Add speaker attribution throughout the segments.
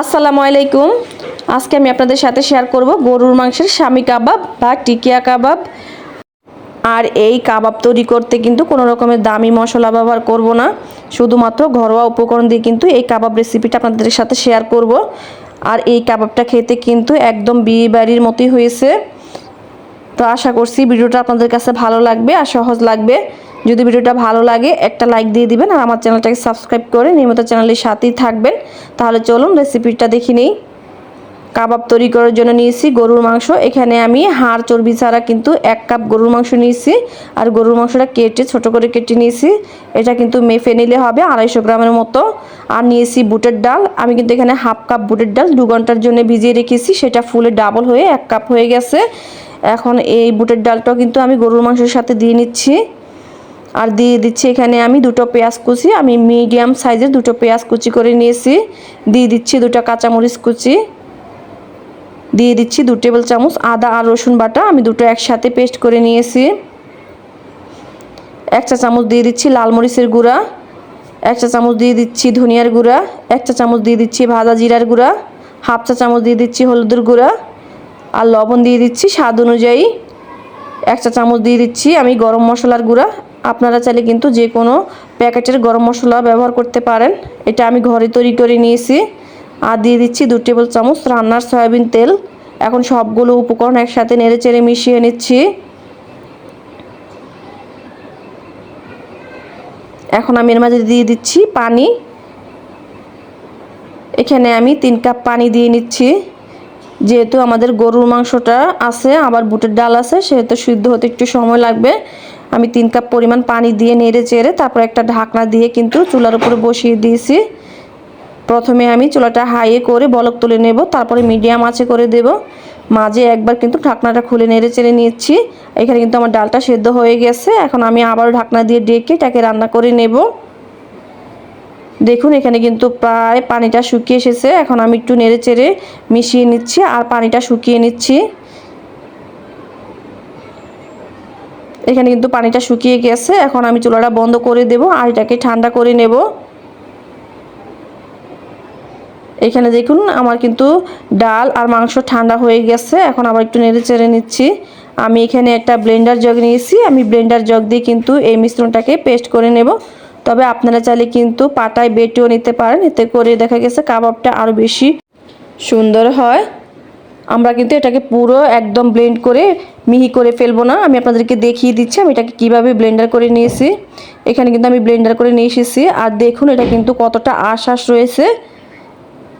Speaker 1: আসসালামু আলাইকুম। আজকে আমি আপনাদের সাথে শেয়ার করব গরুর মাংসের স্বামী কাবাব বা টিকিয়া কাবাব। আর এই কাবাব তৈরি করতে কিন্তু কোনো রকমের দামি মশলা ব্যবহার করব না। শুধুমাত্র ঘরোয়া উপকরণ দিয়ে কিন্তু এই কাবাব রেসিপিটা আপনাদের সাথে শেয়ার করব। আর এই কাবাবটা খেতে কিন্তু একদম বিয়ে বাড়ির মতোই হয়েছে। তো আশা করছি ভিডিওটা আপনাদের কাছে ভালো লাগবে আর সহজ লাগবে। যদি ভিডিওটা ভালো লাগে, একটা লাইক দিয়ে দিবেন আর আমার চ্যানেলটাকে সাবস্ক্রাইব করে নিয়মিত চ্যানেলের সাথেই থাকবেন। তাহলে চলুন রেসিপিটা দেখি নেই। কাবাব তৈরি করার জন্য নিয়েছি গরুর মাংস। এখানে আমি হাড় চর্বি ছাড়া কিন্তু এক কাপ গরুর মাংস নিয়েছি। আর গরুর মাংসটা কেটে, ছোট করে কেটে নিয়েছি। এটা কিন্তু মেফে নিলে হবে আড়াইশো গ্রামের মতো। আর নিয়েছি বুটের ডাল। আমি কিন্তু এখানে হাফ কাপ বুটের ডাল দু ঘণ্টার জন্য ভিজিয়ে রেখেছি। সেটা ফুলে ডাবল হয়ে এক কাপ হয়ে গেছে। এখন এই বুটের ডালটাও কিন্তু আমি গরুর মাংসের সাথে দিয়ে নিচ্ছি। আর দিয়ে দিচ্ছি এখানে আমি দুটো পেঁয়াজ কুচি। আমি মিডিয়াম সাইজের দুটো পেঁয়াজ কুচি করে নিয়েছি। দিয়ে দিচ্ছি দুটো কাঁচামরিচ কুচি। দিয়ে দিচ্ছি দু টেবিল চামচ আদা আর রসুন বাটা। আমি দুটো একসাথে পেস্ট করে নিয়েছি। এক চা চামচ দিয়ে দিচ্ছি লাল মরিচের গুঁড়া। এক চা চামচ দিয়ে দিচ্ছি ধনিয়ার গুঁড়া। এক চা চামচ দিয়ে দিচ্ছি ভাজা জিরার গুঁড়া। হাফ চা চামচ দিয়ে দিচ্ছি হলুদের গুঁড়া। আর লবণ দিয়ে দিচ্ছি স্বাদ অনুযায়ী। এক চা চামচ দিয়ে দিচ্ছি আমি গরম মশলার গুঁড়া। আপনারা চাইলে কিন্তু যে কোনো প্যাকেটের গরম মশলা ব্যবহার করতে পারেন। এটা আমি ঘরে তৈরি করে নিয়েছি। আর দিয়ে দিচ্ছি দু টেবিল চামচ রান্নার সয়াবিন তেল। এখন সবগুলো উপকরণ একসাথে নেড়ে চেড়ে মিশিয়ে নিচ্ছি। এখন আমি এর মাঝে দিয়ে দিচ্ছি পানি। এখানে আমি তিন কাপ পানি দিয়ে নিচ্ছি। যেহেতু আমাদের গরুর মাংসটা আছে, আবার বুটের ডাল আছে, সেহেতু সিদ্ধ হতে একটু সময় লাগবে। আমি তিন কাপ পরিমাণ পানি দিয়ে নেড়ে চেড়ে তারপর একটা ঢাকনা দিয়ে কিন্তু চুলার উপরে বসিয়ে দিয়েছি। প্রথমে আমি চুলাটা হাইয়ে করে বলক তুলে নেব, তারপরে মিডিয়াম আঁচে করে দেব। মাঝে একবার কিন্তু ঢাকনাটা খুলে নেড়ে চেড়ে নিচ্ছি এখানে কিন্তু আমার ডালটা সেদ্ধ হয়ে গেছে। এখন আমি আবারও ঢাকনা দিয়ে ডেকে এটাকে রান্না করে নেব। দেখুন, এখানে কিন্তু প্রায় পানিটা শুকিয়ে এসেছে। এখন আমি একটু নেড়ে চেড়ে মিশিয়ে নিচ্ছি আর পানিটা শুকিয়ে নিচ্ছি। এখানে কিন্তু পানিটা শুকিয়ে গেছে। এখন আমি চুলাটা বন্ধ করে দেব আর এটাকে ঠান্ডা করে নেব। এখানে দেখুন, আমার কিন্তু ডাল আর মাংস ঠান্ডা হয়ে গেছে। এখন আবার একটু নেড়ে চেড়ে নিচ্ছি। আমি এখানে একটা ব্লেন্ডার জগ নিয়েছি। আমি ব্লেন্ডার জগ দিয়ে কিন্তু এই মিশ্রণটাকে পেস্ট করে নেব। তবে আপনারা চাইলে কিন্তু পাটায় বেটেও নিতে পারেন। এতে করে দেখা গেছে কাবাবটা আরও বেশি সুন্দর হয়। আমরা কিন্তু এটাকে পুরো একদম ব্লেন্ড করে মিহি করে ফেলব না। আমি আপনাদেরকে দেখিয়ে দিচ্ছি আমি এটাকে কীভাবে ব্লেন্ডার করে নিয়েছি। এখানে কিন্তু আমি ব্লেন্ডার করে নিয়ে এসেছি। আর দেখুন, এটা কিন্তু কতটা আশ্বাস রয়েছে।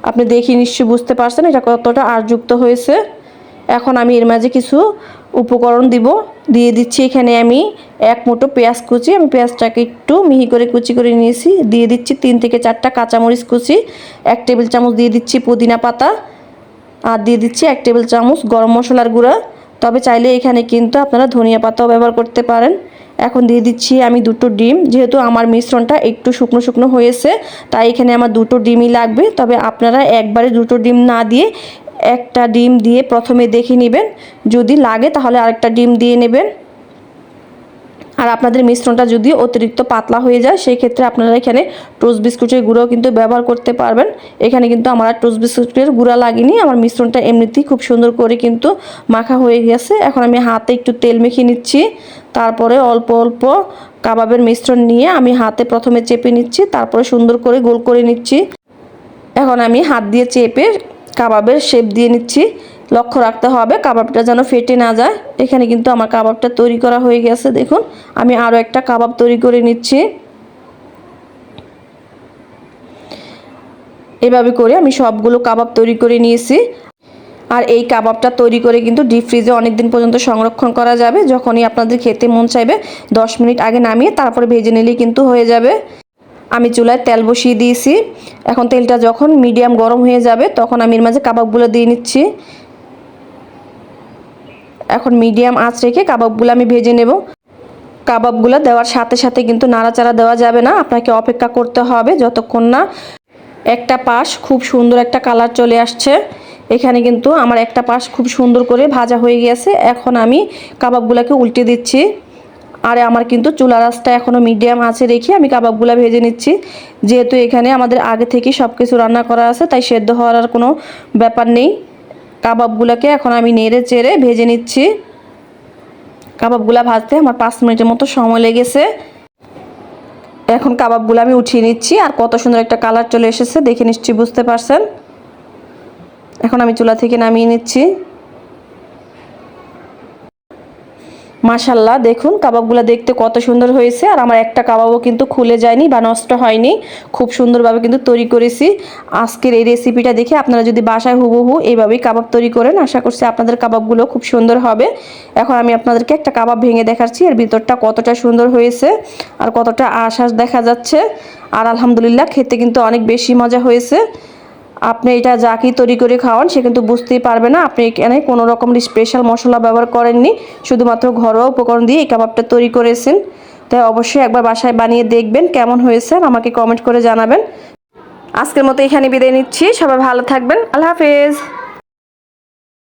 Speaker 1: আপনি দেখি নিশ্চয়ই বুঝতে পারছেন এটা কতটা আরযুক্ত হয়েছে। এখন আমি এর মাঝে কিছু উপকরণ দিব। দিয়ে দিচ্ছি এখানে আমি এক মুঠো পেঁয়াজ কুচি। আমি পেঁয়াজটাকে একটু মিহি করে কুচি করে নিয়েছি। দিয়ে দিচ্ছি তিন থেকে চারটা কাঁচামরিচ কুচি। এক টেবিল চামচ দিয়ে দিচ্ছি পুদিনা পাতা। আর দিয়ে দিচ্ছি এক টেবিল চামচ গরম মশলার গুঁড়া। তবে চাইলে এখানে কিন্তু আপনারা ধনিয়া পাতাও ব্যবহার করতে পারেন। এখন দিয়ে দিচ্ছি আমি দুটো ডিম। যেহেতু আমার মিশ্রণটা একটু শুকনো শুকনো হয়েছে, তাই এখানে আমার দুটো ডিমই লাগবে। তবে আপনারা একবারে দুটো ডিম না দিয়ে একটা ডিম দিয়ে প্রথমে দেখে নেবেন। যদি লাগে তাহলে আরেকটা ডিম দিয়ে নেবেন। আর আপনাদের মিশ্রণটা যদি অতিরিক্ত পাতলা হয়ে যায়, সেই ক্ষেত্রে আপনারা এখানে টোস্ট বিস্কুটের গুঁড়োও কিন্তু ব্যবহার করতে পারবেন। এখানে কিন্তু আমার আর টোস্ট বিস্কুটের গুঁড়া লাগেনি। আমার মিশ্রণটা এমনিতেই খুব সুন্দর করে কিন্তু মাখা হয়ে গেছে। এখন আমি হাতে একটু তেল মেখে নিচ্ছি। তারপরে অল্প অল্প কাবাবের মিশ্রণ নিয়ে আমি হাতে প্রথমে চেপে নিচ্ছি, তারপরে সুন্দর করে গোল করে নিচ্ছি। এখন আমি হাত দিয়ে চেপে কাবাবের শেপ দিয়ে নিচ্ছি। লক্ষ্য রাখতে হবে কাবাবটা যেন ফেটে না যায়। এখানে কিন্তু আমার কাবাবটা তৈরি করা হয়ে গেছে, দেখুন। আমি আরও একটা কাবাব তৈরি করে নিচ্ছি। এভাবে করে আমি সবগুলো কাবাব তৈরি করে নিয়েছি। আর এই কাবাবটা তৈরি করে কিন্তু ডিপ ফ্রিজে অনেক দিন পর্যন্ত সংরক্ষণ করা যাবে। যখনই আপনাদের খেতে মন চাইবে, দশ মিনিট আগে নামিয়ে তারপরে ভেজে নিলেই কিন্তু হয়ে যাবে। আমি চুলায় তেল বসিয়ে দিয়েছি। এখন তেলটা যখন মিডিয়াম গরম হয়ে যাবে, তখন আমি এর মাঝে কাবাবগুলো দিয়ে নিচ্ছি। এখন মিডিয়াম আঁচ রেখে কাবাবগুলো আমি ভেজে নেব। কাবাবগুলো দেওয়ার সাথে সাথে কিন্তু নাড়াচাড়া দেওয়া যাবে না, আপনাকে অপেক্ষা করতে হবে যতক্ষণ না একটা পাশ খুব সুন্দর একটা কালার চলে আসছে। এখানে কিন্তু আমার একটা পাশ খুব সুন্দর করে ভাজা হয়ে গেছে এখন আমি কাবাবগুলোকে উল্টে দিচ্ছি। আর আমার কিন্তু চুলা রাসটা এখনও মিডিয়াম আছে রেখে আমি কাবাবগুলো ভেজে নিচ্ছি। যেহেতু এখানে আমাদের আগে থেকে সব কিছু রান্না করা আছে, তাই সেদ্ধ হওয়ার আর কোনো ব্যাপার নেই। কাবাবগুলোকে এখন আমি নেড়ে চেড়ে ভেজে নিচ্ছি। কাবাবগুলো ভাজতে আমার পাঁচ মিনিটের মতো সময় লেগেছে। এখন কাবাবগুলো আমি উঠিয়ে নিচ্ছি, আর কত সুন্দর একটা কালার চলে এসেছে, দেখে নিশ্চয়ই বুঝতে পারছেন। এখন আমি চুলা থেকে নামিয়ে নিচ্ছি। মাশাল্লাহ দেখুন কাবাবগুলো দেখতে কত সুন্দর হয়েছে। আর আমার একটা কাবাবও কিন্তু খুলে যায়নি বা নষ্ট হয়নি। খুব সুন্দরভাবে কিন্তু তৈরি করেছি। আজকের এই রেসিপিটা দেখে আপনারা যদি বাসায় হুবহু এইভাবেই কাবাব তৈরি করেন, আশা করছি আপনাদের কাবাবগুলো খুব সুন্দর হবে। এখন আমি আপনাদেরকে একটা কাবাব ভেঙে দেখাচ্ছি। এর ভিতরটা কতটা সুন্দর হয়েছে আর কতটা আশ্বাস দেখা যাচ্ছে। আর আলহামদুলিল্লাহ, খেতে কিন্তু অনেক বেশি মজা হয়েছে। আপনি এটা যাকেই তৈরি করে খাওয়ান, সে কিন্তু বুঝতেই পারবে না। আপনি এখানে কোনো রকম স্পেশাল মশলা ব্যবহার করেননি, শুধুমাত্র ঘরোয়া উপকরণ দিয়ে এই কাবাবটা তৈরি করেছেন। তাই অবশ্যই একবার বাসায় বানিয়ে দেখবেন, কেমন হয়েছে আমাকে কমেন্ট করে জানাবেন। আজকের মতো এখানে বিদায় নিচ্ছি, সবাই ভালো থাকবেন, আল্লাহ হাফেজ।